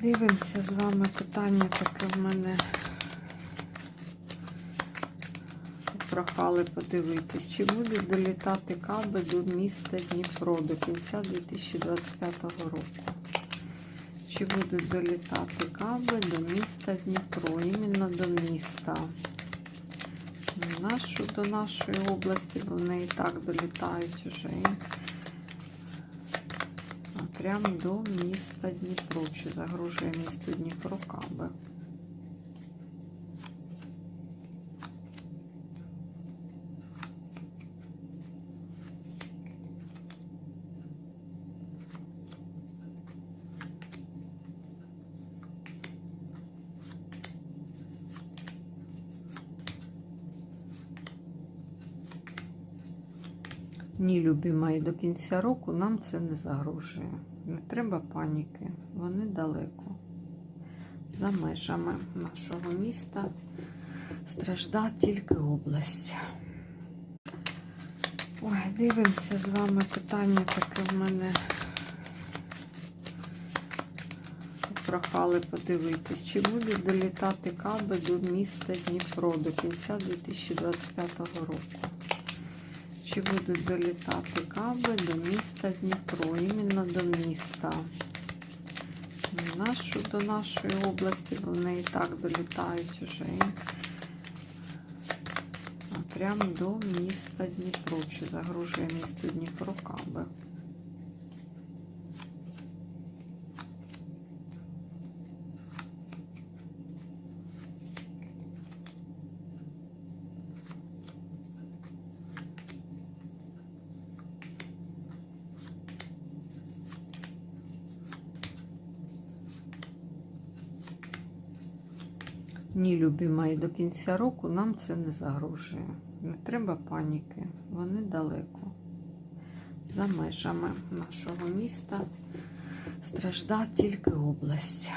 Дивимося з вами питання таке в мене. Прохали подивитись, чи будуть долітати каби до міста Дніпро до кінця 2025 року. Чи будуть долітати каби до міста Дніпро, іменно до міста. Нашу, до нашої області, вони і так долітають уже. А прямо до міста Дніпро. Чи загрожує місто Дніпро каби? Ні, любі мої, до кінця року нам це не загрожує. Не треба паніки, вони далеко. За межами нашого міста стражда тільки область. Ой, дивимося з вами питання таке в мене. Прохали подивитись, чи будуть долітати каби до міста Дніпро до кінця 2025 року. Чи будуть долітати каби до міста Дніпро, іменно до міста. Нашу до нашої області, вони і так долітають уже. А прямо до міста Дніпро. Чи загружує місто Дніпро каби? Ні, любі мої, до кінця року нам це не загрожує. Не треба паніки, вони далеко. За межами нашого міста стражда тільки область.